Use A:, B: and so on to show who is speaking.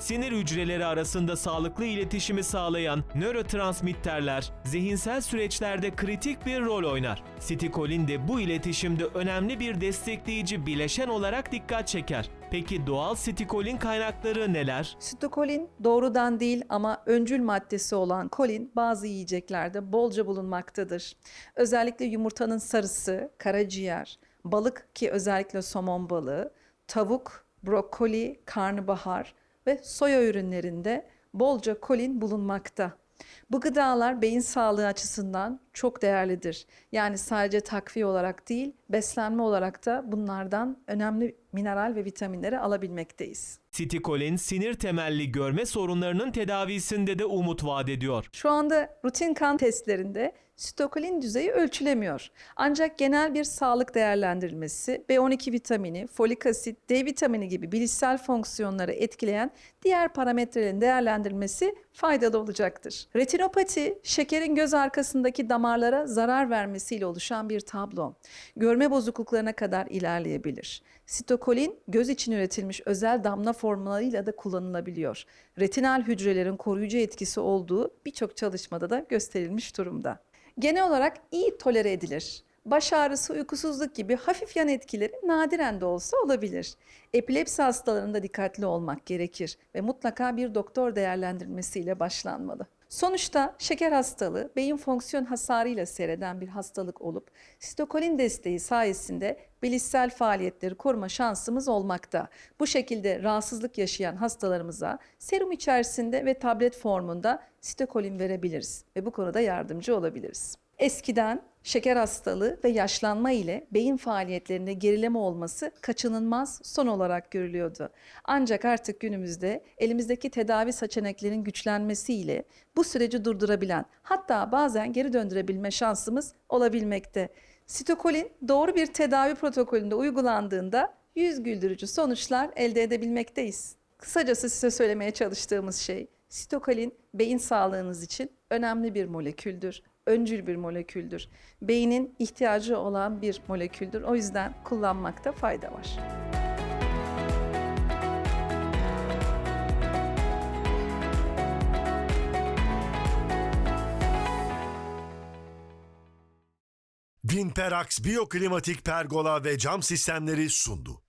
A: Sinir hücreleri arasında sağlıklı iletişimi sağlayan nörotransmitterler zihinsel süreçlerde kritik bir rol oynar. Sitikolin de bu iletişimde önemli bir destekleyici bileşen olarak dikkat çeker. Peki doğal sitikolin kaynakları neler?
B: Sitokolin doğrudan değil ama öncül maddesi olan kolin bazı yiyeceklerde bolca bulunmaktadır. Özellikle yumurtanın sarısı, karaciğer, balık ki özellikle somon balığı, tavuk, brokoli, karnabahar ve soya ürünlerinde bolca kolin bulunmakta. Bu gıdalar beyin sağlığı açısından çok değerlidir. Yani sadece takviye olarak değil, beslenme olarak da bunlardan önemli mineral ve vitaminleri alabilmekteyiz.
A: Sitikolin sinir temelli görme sorunlarının tedavisinde de umut vaat ediyor.
B: Şu anda rutin kan testlerinde sitokolin düzeyi ölçülemiyor. Ancak genel bir sağlık değerlendirilmesi, B12 vitamini, folik asit, D vitamini gibi bilişsel fonksiyonları etkileyen diğer parametrelerin değerlendirilmesi faydalı olacaktır. Retinopati, şekerin göz arkasındaki damarlara zarar vermesiyle oluşan bir tablo. Görme bozukluklarına kadar ilerleyebilir. Sitokolin göz için üretilmiş özel damla formlarıyla da kullanılabiliyor. Retinal hücrelerin koruyucu etkisi olduğu birçok çalışmada da gösterilmiş durumda. Genel olarak iyi tolere edilir. Baş ağrısı, uykusuzluk gibi hafif yan etkileri nadiren de olsa olabilir. Epilepsi hastalarında dikkatli olmak gerekir ve mutlaka bir doktor değerlendirmesiyle başlanmalı. Sonuçta şeker hastalığı beyin fonksiyon hasarıyla seyreden bir hastalık olup sitokolin desteği sayesinde bilişsel faaliyetleri koruma şansımız olmakta. Bu şekilde rahatsızlık yaşayan hastalarımıza serum içerisinde ve tablet formunda sitokolin verebiliriz ve bu konuda yardımcı olabiliriz. Eskiden şeker hastalığı ve yaşlanma ile beyin faaliyetlerinde gerileme olması kaçınılmaz son olarak görülüyordu. Ancak artık günümüzde elimizdeki tedavi seçeneklerinin güçlenmesiyle bu süreci durdurabilen hatta bazen geri döndürebilme şansımız olabilmekte. Sitokolin doğru bir tedavi protokolünde uygulandığında yüz güldürücü sonuçlar elde edebilmekteyiz. Kısacası size söylemeye çalıştığımız şey, sitokolin beyin sağlığınız için önemli bir moleküldür. Öncül bir moleküldür. Beynin ihtiyacı olan bir moleküldür. O yüzden kullanmakta fayda var.
C: Vinperax Biyoklimatik Pergola ve Cam Sistemleri sundu.